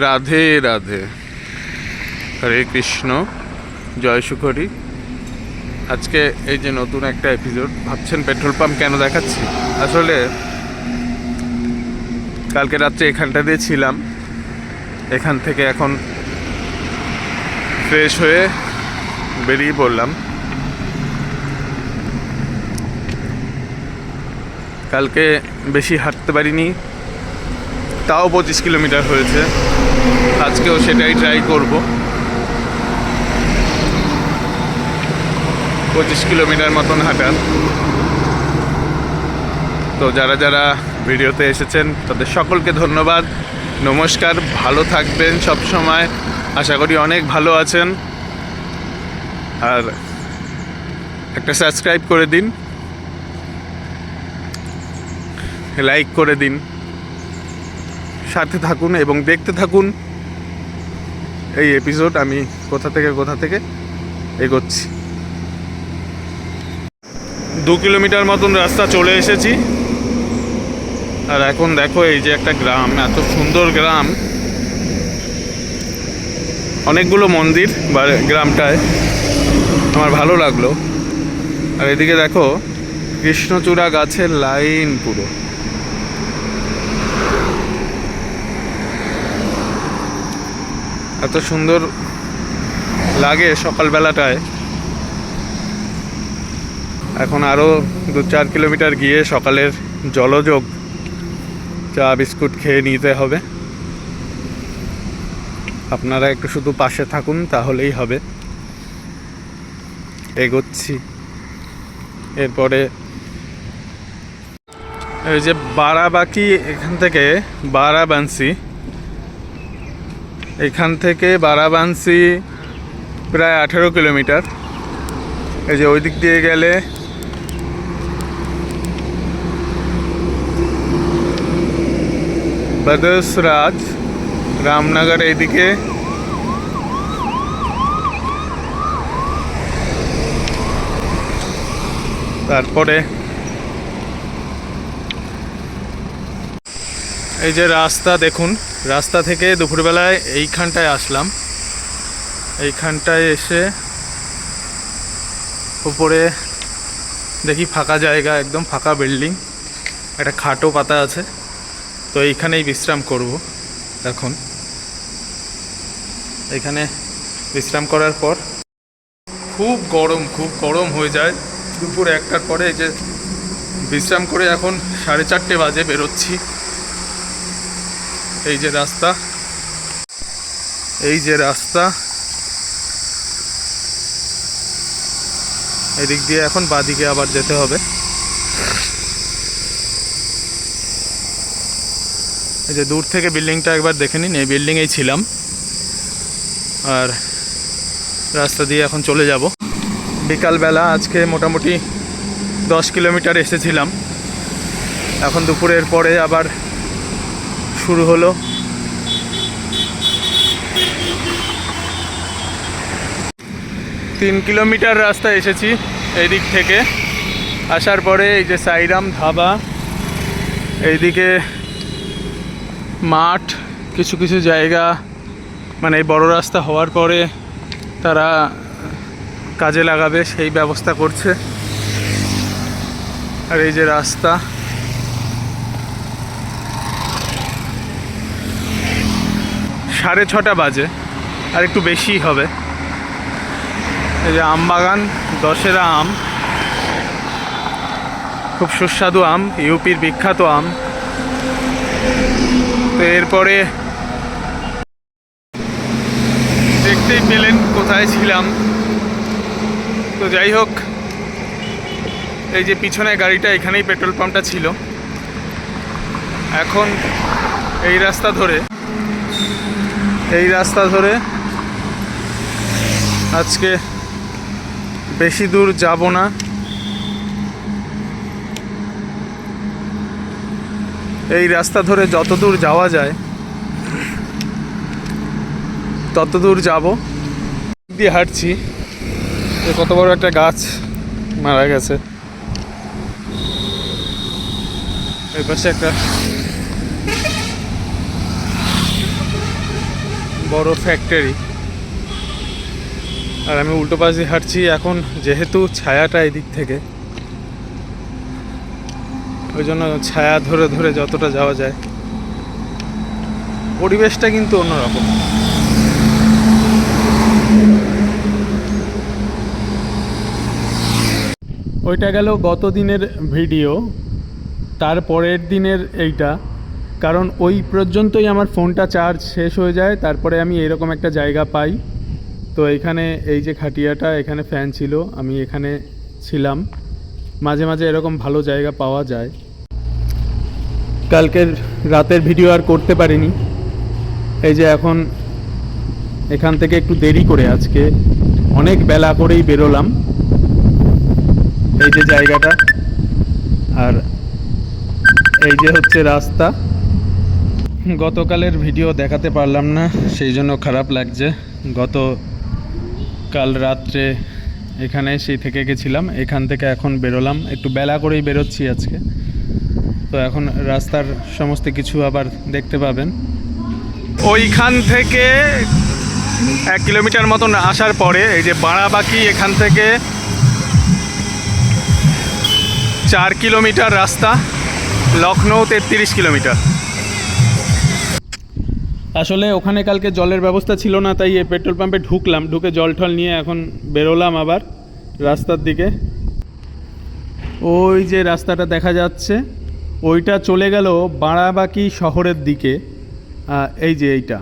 রাধে রাধে। হরে কৃষ্ণ। জয় সুখরি। আজকে এই যে নতুন একটা এপিসোড ভাবছেন পেট্রোল পাম্প কেন দেখাচ্ছি? আসলে কালকে রাত্রে এখানটা দিয়ে ছিলাম। এখান থেকে এখন ফ্রেশ হয়ে বেরিয়ে পড়লাম। কালকে বেশি হাঁটতে পারিনি। তাও পঁচিশ কিলোমিটার হয়েছে। আজকেও সেটাই ট্রাই করব। পঁচিশ কিলোমিটার মতন হাঁটার। তো যারা যারা ভিডিওতে এসেছেন, তাদের সকলকে ধন্যবাদ। নমস্কার, ভালো থাকবেন সব সময়। আশা করি অনেক ভালো আছেন। আর একটা সাবস্ক্রাইব করে দিন। লাইক করে দিন। সাথে থাকুন এবং দেখতে থাকুন। এই এপিসোড আমি কোথা থেকে কোথা থেকে এগোচ্ছি। দু কিলোমিটার মতন রাস্তা চলে এসেছি। আর এখন দেখো এই যে একটা গ্রাম, এত সুন্দর গ্রাম। অনেকগুলো মন্দির বা গ্রামটায়। আমার ভালো লাগল। আর এদিকে দেখো কৃষ্ণচূড়া গাছের লাইন পুরো। এত সুন্দর লাগে সকালবেলাটায়। এখন আরও দু চার কিলোমিটার গিয়ে সকালের জলযোগ, চা, বিস্কুট খেয়ে নিতে হবে। আপনারা একটু শুধু পাশে থাকুন, তাহলেই হবে। এগোচ্ছি। এরপরে এই যে বারাবাকি এখান থেকে বারাবাংশি এখান থেকে বারাবাংশি প্রায় আঠেরো কিলোমিটার। এই যে ওই দিক দিয়ে গেলে বদসরাজ রামনগর এইদিকে। তারপরে এই যে রাস্তা দেখুন, রাস্তা থেকে দুপুরবেলায় এইখানটায় আসলাম। এইখানটায় এসে উপরে দেখি ফাঁকা জায়গা, একদম ফাঁকা বিল্ডিং, একটা খাটো পাতা আছে। তো এইখানেই বিশ্রাম করব এখন। এখানে বিশ্রাম করার পর খুব গরম খুব গরম হয়ে যায়। দুপুর একটার পরে এই যে বিশ্রাম করে এখন সাড়ে চারটে বাজে বেরোচ্ছি। এই যে রাস্তা। এই যে রাস্তা। এদিক দিয়ে এখন বাদিকে আবার যেতে হবে। এই যে দূর থেকে বিল্ডিংটা একবার দেখে নিন, এই বিল্ডিংয়েই ছিলাম। আর রাস্তা দিয়ে এখন চলে যাব। বিকালবেলা আজকে মোটামুটি দশ কিলোমিটার এসেছিলাম। এখন দুপুরের পরে আবার শুরু হলো। তিন কিলোমিটার রাস্তা এসেছি এই দিক থেকে। আসার পরে এই যে সাইরাম ধাবা, এইদিকে মাঠ, কিছু কিছু জায়গা মানে এই বড় রাস্তা হওয়ার পরে তারা কাজে লাগাবে, সেই ব্যবস্থা করছে। আর এই যে রাস্তা সাড়ে ছটা বাজে, আর একটু বেশি হবে। এই যে আম বাগান, দশেরা আম, খুব সুস্বাদু আম, ইউপির বিখ্যাত আম। তো এরপরে দেখতেই পেলেন কোথায় ছিলাম। তো যাই হোক, এই যে পিছনে গাড়িটা, এখানেই পেট্রোল পাম্পটা ছিল। এখন এই রাস্তা ধরে এই রাস্তা ধরে আজকে বেশি দূর যাব না। এই রাস্তা ধরে যত দূর যাওয়া যায়, তত দূর যাব। দিয়ে হাঁটছি কত বড় একটা গাছ মারা গেছে। এই পাশে একটা বড় ফ্যাক্টরি আর আমি উল্টো পাশ দিয়ে হাঁটছি এখন, যেহেতু ছায়াটা এদিক থেকে। ওই জন্য ছায়া ধরে ধরে যতটা যাওয়া যায়। পরিবেশটা কিন্তু অন্যরকম। ওইটা গেল গত দিনের ভিডিও তার পরের দিনের এইটা। কারণ ওই পর্যন্তই আমার ফোনটা চার্জ শেষ হয়ে যায়, তারপরে আমি এরকম একটা জায়গা পাই। তো এখানে এই যে খাটিয়াটা, এখানে ফ্যান ছিল, আমি এখানে ছিলাম। মাঝে মাঝে এরকম ভালো জায়গা পাওয়া যায়। কালকের রাতের ভিডিও আর করতে পারিনি। এই যে এখন এখান থেকে একটু দেরি করে আজকে অনেক বেলা করেই বেরোলাম। এই যে জায়গাটা, আর এই যে হচ্ছে রাস্তা। গতকালের ভিডিও দেখাতে পারলাম না, সেই জন্য খারাপ লাগছে। গত কাল রাত্রে এখানে সেই থেকে গেছিলাম, এখান থেকে এখন বেরোলাম। একটু বেলা করেই বেরোচ্ছি আজকে। তো এখন রাস্তার সমস্ত কিছু আবার দেখতে পাবেন। ওইখান থেকে এক কিলোমিটার মতন আসার পরে এই যে বাড়াবাকি এখান থেকে চার কিলোমিটার রাস্তা লখনৌ তেত্রিশ কিলোমিটার। আসলে ওখানে কালকে জলের ব্যবস্থা ছিল না, তাই এই পেট্রোল পাম্পে ঢুকলাম। ঢুকে জল টল নিয়ে এখন বেরোলাম আবার রাস্তার দিকে। ওই যে রাস্তাটা দেখা যাচ্ছে, ওইটা চলে গেল বাড়াবাকি শহরের দিকে। এই যে এইটা।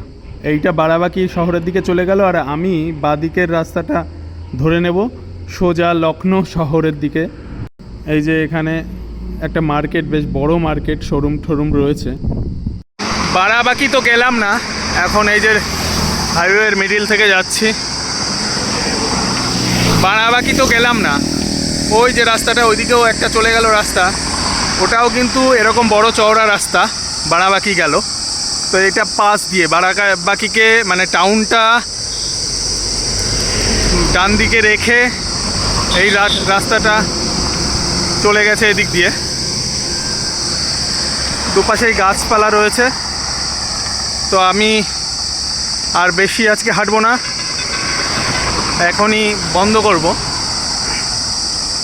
এইটা বাড়াবাকি শহরের দিকে চলে গেল আর আমি বাদিকের রাস্তাটা ধরে নেব, সোজা লখনৌ শহরের দিকে। এই যে এখানে একটা মার্কেট, বেশ বড় মার্কেট, শোরুম ঠোরুম রয়েছে। বাড়াবাকি তো গেলাম না। এখন এই যে হাইওয়ের মিডিল থেকে যাচ্ছি। বাড়াবাকি তো গেলাম না। ওই যে রাস্তাটা, ওইদিকেও একটা চলে গেল রাস্তা। ওটাও কিন্তু এরকম বড় চওড়া রাস্তা। বাড়াবাকি গেল। তো এটা পাস দিয়ে, বাড়াবাকিকে মানে টাউনটা ডান দিকে রেখে এই রাস্তাটা চলে গেছে এদিক দিয়ে। দুপাশেই গাছপালা রয়েছে। তো আমি আর বেশি আজকে হাঁটবো না। এখনই বন্ধ করব।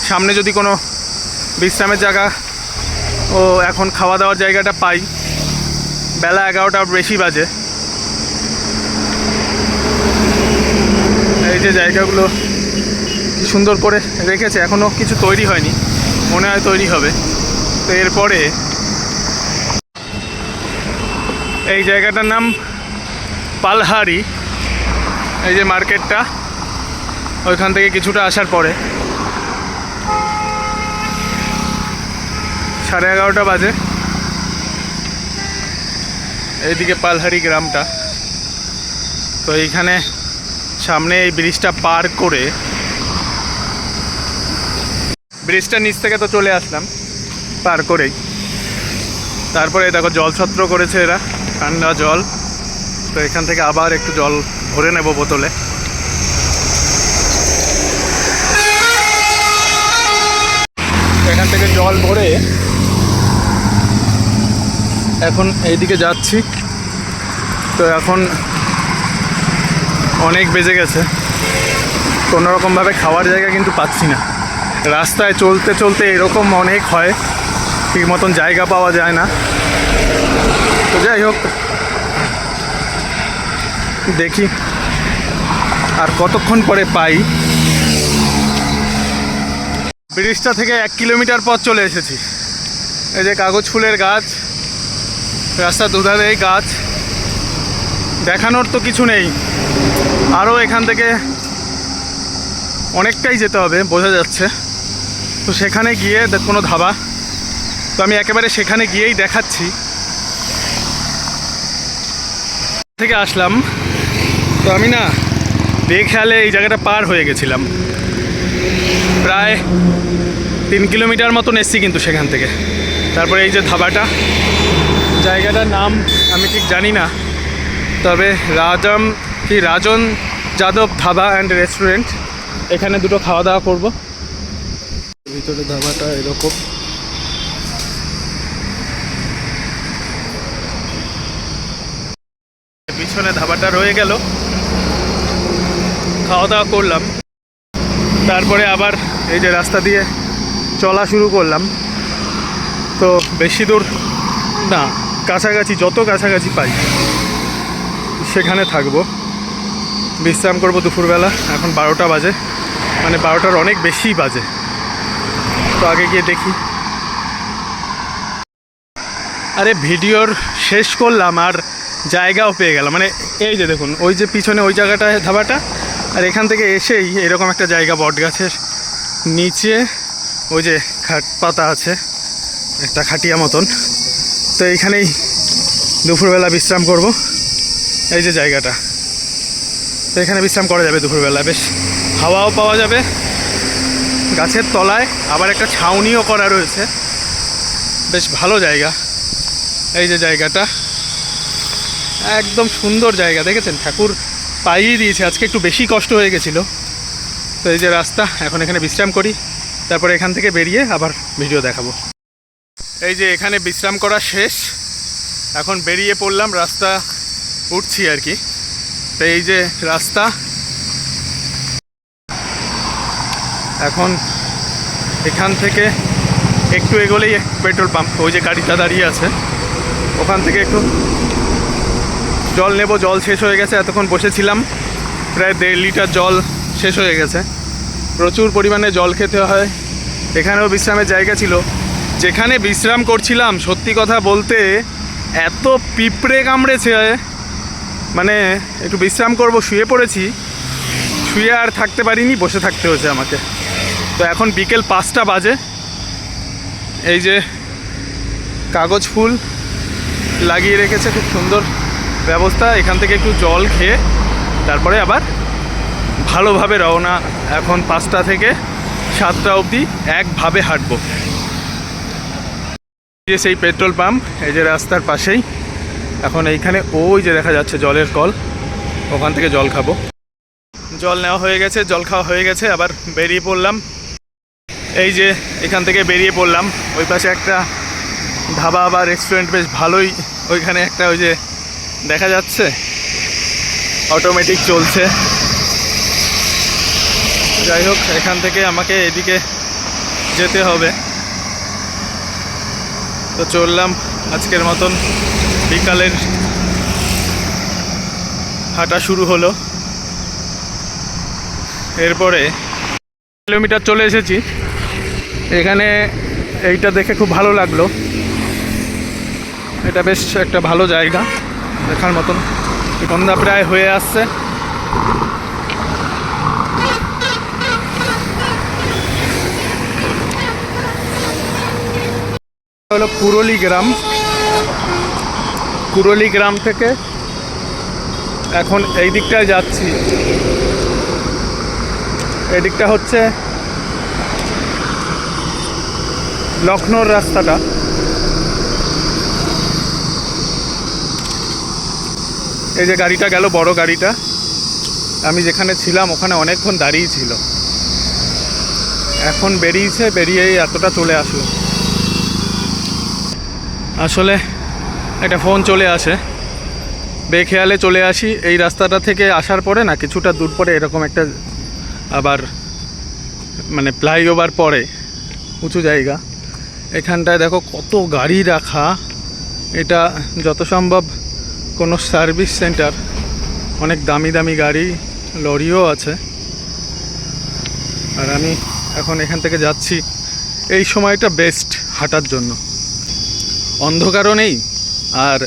সামনে যদি কোনো বিশ্রামের জায়গা ও এখন খাওয়া দাওয়ার জায়গাটা পাই, বেলা এগারোটা বেশি বাজে। এই যে জায়গাগুলো কি সুন্দর করে রেখেছে, এখনও কিছু তৈরি হয়নি। মনে হয় তৈরি হবে। তো এরপরে এই জায়গাটার নাম পালহারি এই যে মার্কেটটা, ওইখান থেকে কিছুটা আসার পরে। সাড়ে এগারোটা বাজে। এইদিকে পালহারি গ্রামটা। তো এইখানে সামনে এই ব্রিজটা পার করে ব্রিজটার নিচ থেকে তো চলে আসলাম, পার করেই। তারপরে দেখো জলছত্র করেছে এরা। ঠান্ডা জল। তো এখান থেকে আবার একটু জল ভরে নেব বোতলে। এখান থেকে জল ভরে এখন এইদিকে যাচ্ছি। তো এখন অনেক বেজে গেছে। কোনো রকমভাবে খাওয়ার জায়গা কিন্তু পাচ্ছি না। রাস্তায় চলতে চলতে এরকম অনেক হয়, ঠিক মতন জায়গা পাওয়া যায় না। তো যাই হোক, দেখি আর কতক্ষণ পরে পাই। ব্রিজটা থেকে এক কিলোমিটার পথ চলে এসেছি। এই যে কাগজ ফুলের গাছ রাস্তার দুধারেই গাছ। দেখানোর তো কিছু নেই। আরও এখান থেকে অনেকটাই যেতে হবে, বোঝা যাচ্ছে। তো সেখানে গিয়ে কোনো ধাবা। তো আমি একেবারে সেখানে গিয়েই দেখাচ্ছি। থেকে আসলাম। তো আমি না বেখেয়ালে এই জায়গাটা পার হয়ে গেছিলাম। প্রায় তিন কিলোমিটার মতন এসছি কিন্তু সেখান থেকে। তারপরে এই যে ধাবাটা, জায়গাটার নাম আমি ঠিক জানি না। তবে রাজম কি রাজন যাদব ধাবা অ্যান্ড রেস্টুরেন্ট এখানে দুটো খাওয়া দাওয়া করব। ভিতরে ধাবাটা এরকম। ধাবাটা রয়ে গেল। খাওয়া দাওয়া করলাম। তারপরে আবার এই যে রাস্তা দিয়ে চলা শুরু করলাম। তো বেশি দূর না, কাছাকাছি, যত কাছাকাছি পাই, সেখানে থাকব। বিশ্রাম করব দুপুরবেলা, এখন বারোটা বাজে। মানে বারোটার অনেক বেশি বাজে। তো আগে গিয়ে দেখি। আরে ভিডিওর শেষ করলাম, আর জায়গাও পেয়ে গেলাম। মানে এই যে দেখুন, ওই যে পিছনে ওই জায়গাটায় ধাবাটা, আর এখান থেকে এসেই এরকম একটা জায়গা বট গাছের নিচে ওই যে খাট পাতা আছে, একটা খাটিয়া মতন। তো এইখানেই দুপুরবেলা বিশ্রাম করব। এই যে জায়গাটা। তো এখানে বিশ্রাম করা যাবে দুপুরবেলা, বেশ। হাওয়াও পাওয়া যাবে। গাছের তলায় আবার একটা ছাউনিও করা রয়েছে। বেশ ভালো জায়গা। এই যে জায়গাটা। একদম সুন্দর জায়গা, দেখেছেন? ঠাকুর পাইয়ে দিয়েছে, আজকে একটু বেশি কষ্ট হয়ে গেছিল। তো এই যে রাস্তা, এখন এখানে বিশ্রাম করি, তারপরে এখান থেকে বেরিয়ে আবার ভিডিও দেখাবো। এই যে এখানে বিশ্রাম করা শেষ, এখন বেরিয়ে পড়লাম, রাস্তা উঠছি আর কি। তো এই যে রাস্তা, এখন এখান থেকে একটু এগোলেই পেট্রোল পাম্প, ওই যে গাড়িটা দাঁড়িয়ে আছে, ওখান থেকে একটু জল নেব, জল শেষ হয়ে গেছে, এতক্ষণ বসেছিলাম। প্রায় দেড় লিটার জল শেষ হয়ে গেছে। প্রচুর পরিমাণে জল খেতে হয়। এখানেও বিশ্রামের জায়গা ছিল। যেখানে বিশ্রাম করছিলাম, সত্যি কথা বলতে, এত পিঁপড়ে কামড়েছে মানে একটু বিশ্রাম করব, শুয়ে পড়েছি। শুয়ে আর থাকতে পারিনি, বসে থাকতে হয়েছে আমাকে। তো এখন বিকেল পাঁচটা বাজে। এই যে কাগজ ফুল লাগিয়ে রেখেছে, খুব সুন্দর। ব্যবস্থা, এখান থেকে একটু জল খেয়ে তারপরে আবার ভালোভাবে রওনা। এখন পাঁচটা থেকে সাতটা অবধি একভাবে হাঁটবো। যে সেই পেট্রোল পাম্প, এই যে রাস্তার পাশেই। এখন এইখানে ওই যে দেখা যাচ্ছে জলের কল, ওখান থেকে জল খাব। জল নেওয়া হয়ে গেছে, জল খাওয়া হয়ে গেছে, আবার বেরিয়ে পড়লাম। এই যে এখান থেকে বেরিয়ে পড়লাম, ওই পাশে একটা ধাবা বা রেস্টুরেন্ট বেশ ভালোই, ওইখানে একটা ওই যে দেখা যাচ্ছে। অটোমেটিক চলছে। যাই হোক, এখান থেকে আমাকে এদিকে যেতে হবে। তো চললাম আজকের মতন বিকালের হাঁটা শুরু হলো। এরপরে কিলোমিটার চলে এসেছি। এখানে এইটা দেখে খুব ভালো লাগল। এটা বেশ একটা ভালো জায়গা। দেখার মতন। সন্ধ্যা প্রায় হয়ে আসছে। হলো কুরলি গ্রাম। কুরলি গ্রাম থেকে এখন এই দিকটায় যাচ্ছি। এদিকটা হচ্ছে লখনৌর রাস্তাটা। এই যে গাড়িটা গেল, বড় গাড়িটা। আমি যেখানে ছিলাম, ওখানে অনেকক্ষণ দাঁড়িয়ে ছিল। এখন বেরিয়েছে, বেরিয়েই এতটা চলে আসলো। আসলে একটা ফোন চলে আসে। বেখেয়ালে চলে আসি। এই রাস্তাটা থেকে আসার পরে না, কিছুটা দূর পরে এরকম একটা আবার মানে ফ্লাইওভার পরে, উঁচু জায়গা। এখানটায় দেখো কত গাড়ি রাখা। এটা যত সম্ভব কোনো সার্ভিস সেন্টার, অনেক দামি দামি গাড়ি, লরিও আছে। আর আমি এখন এখান থেকে যাচ্ছি। এই সময়টা বেস্ট হাঁটার জন্য। অন্ধকারও নেই, আর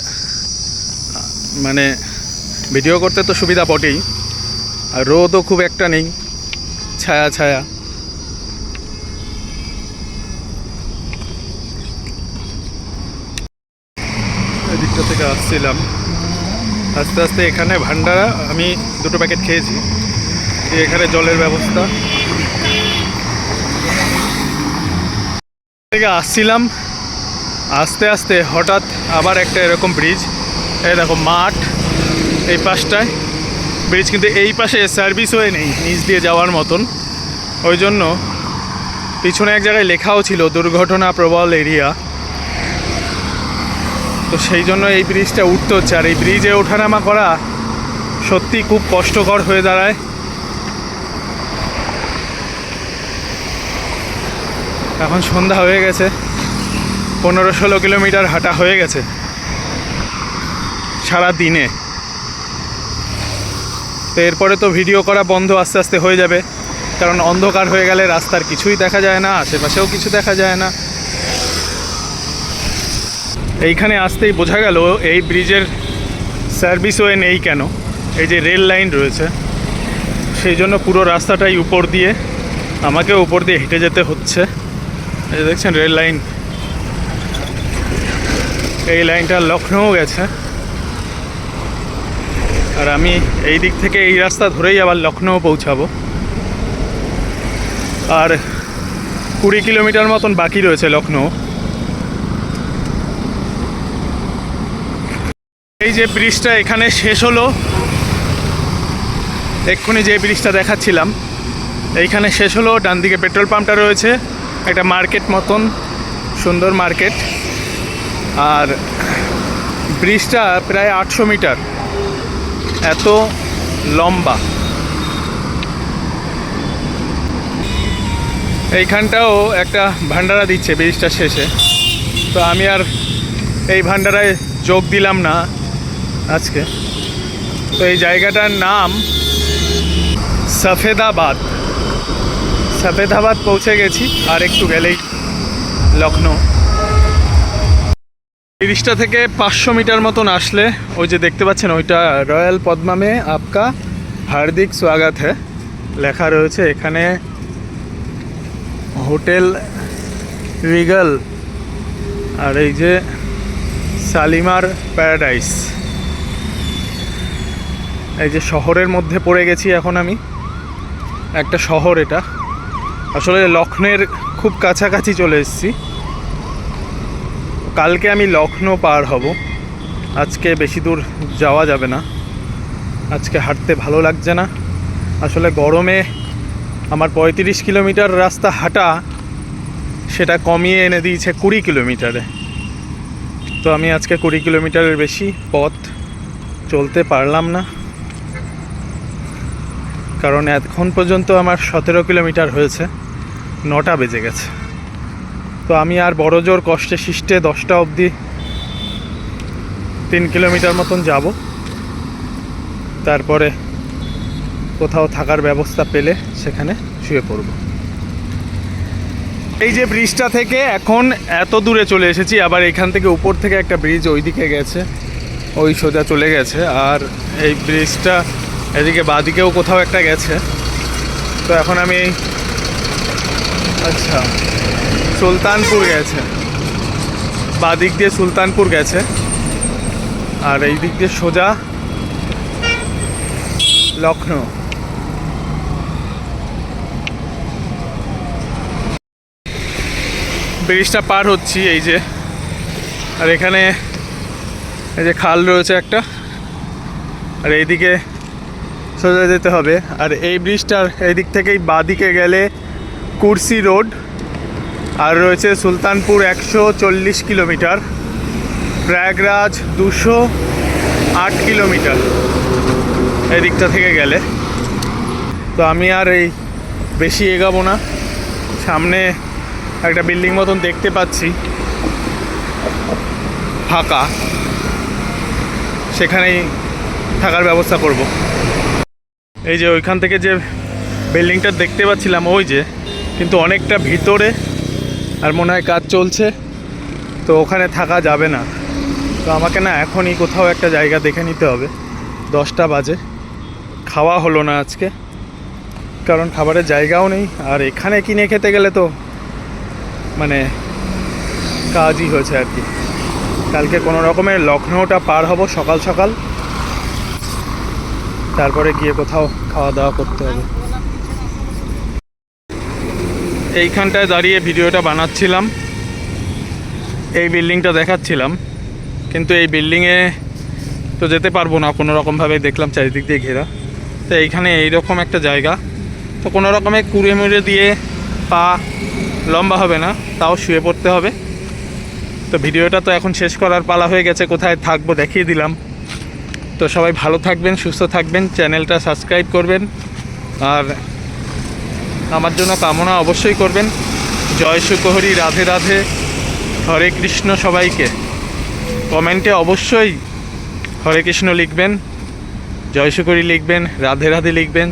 মানে ভিডিও করতে তো সুবিধা বটেই। আর রোদও খুব একটা নেই, ছায়া ছায়া। এদিকটা থেকে আসছিলাম। আস্তে আস্তে এখানে ভান্ডারা, আমি দুটো প্যাকেট খেয়েছি। এখানে জলের ব্যবস্থা। থেকে আসছিলাম, আস্তে আস্তে হঠাৎ আবার একটা এরকম ব্রিজ এই দেখো মাঠ, এই পাশটায়। ব্রিজ কিন্তু এই পাশে সার্ভিস হয়ে নেই, নিচ দিয়ে যাওয়ার মতন। ওই জন্য পিছনে এক জায়গায় লেখাও ছিল, দুর্ঘটনা প্রবল এরিয়া তো সেই জন্য এই ব্রিজটা উঠতে হচ্ছে। আর এই ব্রিজে ওঠানামা করা সত্যি খুব কষ্টকর হয়ে দাঁড়ায়। এখন সন্ধ্যা হয়ে গেছে। পনেরো ষোলো কিলোমিটার হাঁটা হয়ে গেছে। সারা দিনে। তো এরপরে তো ভিডিও করা বন্ধ আস্তে আস্তে হয়ে যাবে। কারণ অন্ধকার হয়ে গেলে রাস্তার কিছুই দেখা যায় না, আশেপাশেও কিছু দেখা যায় না। এইখানে আসতেই বোঝা গেল এই ব্রিজের সার্ভিস ওয়ে নেই কেন। এই যে রেল লাইন রয়েছে, সেই জন্য পুরো রাস্তাটাই উপর দিয়ে আমাকে উপর দিয়ে হেঁটে যেতে হচ্ছে। এই যে দেখছেন রেল লাইন এই লাইনটা লখনৌ গেছে। আর আমি এই দিক থেকে এই রাস্তা ধরেই আবার লখনৌ পৌঁছাবো। আর কুড়ি কিলোমিটার মতন বাকি রয়েছে লখনৌ এই যে ব্রিজটা এখানে শেষ হলো। এক্ষুনি যে ব্রিজটা দেখাচ্ছিলাম, এইখানে শেষ হলো। ডান দিকে পেট্রোল পাম্পটা রয়েছে, একটা মার্কেট মতন, সুন্দর মার্কেট। আর ব্রিজটা প্রায় আটশো মিটার, এত লম্বা। এইখানটাও একটা ভান্ডারা দিচ্ছে ব্রিজটা শেষে। তো আমি আর এই ভান্ডারায় যোগ দিলাম না। আজকে। তো এই জায়গাটার নাম সফেদাবাদ। সফেদাবাদ পৌঁছে গেছি, আর একটু গেলেই লখনৌ তিরিশটা থেকে পাঁচশো মিটার মতন আসলে ওই যে দেখতে পাচ্ছেন, ওইটা রয়্যাল পদ্মামে আপকা হার্দিক স্বাগত হ্যাঁ লেখা রয়েছে এখানে, হোটেল রিগল, আর এই যে শালিমার প্যারাডাইস। এই যে শহরের মধ্যে পড়ে গেছি এখন আমি। একটা শহর এটা। আসলে লখনৌর খুব কাছাকাছি চলে এসেছি। কালকে আমি লখনৌ পার হব। আজকে বেশি দূর যাওয়া যাবে না। আজকে হাঁটতে ভালো লাগছে না। আসলে গরমে আমার পঁয়ত্রিশ কিলোমিটার রাস্তা হাঁটা, সেটা কমিয়ে এনে দিয়েছে কুড়ি কিলোমিটারে। তো আমি আজকে কুড়ি কিলোমিটারের বেশি পথ চলতে পারলাম না। কারণ এখন পর্যন্ত আমার সতেরো কিলোমিটার হয়েছে, নটা বেজে গেছে। তো আমি আর বড় জোর কষ্টে শিষ্টে দশটা অবধি তিন কিলোমিটার মতন যাব। তারপরে কোথাও থাকার ব্যবস্থা পেলে সেখানে শুয়ে পড়ব। এই যে ব্রিজটা থেকে এখন এত দূরে চলে এসেছি, আবার এখান থেকে উপর থেকে একটা ব্রিজ ওইদিকে গেছে, ওই সোজা চলে গেছে। আর এই ব্রিজটা এদিকে বাদিকেও কোথাও একটা গেছে। তো এখন আমি আচ্ছা। সুলতানপুর গেছে। বাদিক দিয়ে সুলতানপুর গেছে। আর এই দিক দিয়ে সোজা লখনৌ ব্রিজটা পার হচ্ছি এই যে। আর এখানে এই যে খাল রয়েছে একটা। আর এইদিকে সোজা যেতে হবে। আর এই ব্রিজটার এই দিক থেকেই বাদিকে গেলে কুরসি রোড আর রয়েছে সুলতানপুর একশো চল্লিশ কিলোমিটার, প্রয়াগরাজ দুশো আট কিলোমিটার এই দিকটা থেকে গেলে। তো আমি আর এই বেশি এগাবো না, সামনে একটা বিল্ডিং মতন দেখতে পাচ্ছি, ফাঁকা, সেখানেই থাকার ব্যবস্থা করব। এই যে ওইখান থেকে যে বিল্ডিংটা দেখতে পাচ্ছিলাম, ওই যে, কিন্তু অনেকটা ভিতরে আর মনে হয় কাজ চলছে, তো ওখানে থাকা যাবে না। তো আমাকে না এখনই কোথাও একটা জায়গা দেখে নিতে হবে, দশটা বাজে। খাওয়া হলো না আজকে, কারণ খাবারের জায়গাও নেই, আর এখানে কিনে খেতে গেলে তো মানে কাজই হয়েছে আর কি। কালকে কোনো রকমের লখনৌটা পার হব সকাল সকাল। তারপরে গিয়ে কোথাও খাওয়া দাওয়া করতে হবে। এইখানটায় দাঁড়িয়ে ভিডিওটা বানাচ্ছিলাম। এই বিল্ডিংটা দেখাচ্ছিলাম। কিন্তু এই বিল্ডিংয়ে তো যেতে পারব না, কোনো রকমভাবে দেখলাম চারিদিক দিয়ে ঘেরা। তো এইখানে এইরকম একটা জায়গা। তো কোনো রকমে কুড়ে মুড়ে দিয়ে পা লম্বা হবে না, তাও শুয়ে পড়তে হবে। তো ভিডিওটা তো এখন শেষ করার পালা হয়ে গেছে, কোথায় থাকব দেখিয়ে দিলাম। তো সবাই ভালো থাকবেন, সুস্থ থাকবেন, চ্যানেলটা সাবস্ক্রাইব করবেন, আর আমার জন্য কামনা অবশ্যই করবেন। জয় সুকহরি, রাধে রাধে, হরে কৃষ্ণ সবাইকে। কমেন্টে অবশ্যই হরে কৃষ্ণ লিখবেন, জয় সুকরি লিখবেন, রাধে রাধে লিখবেন।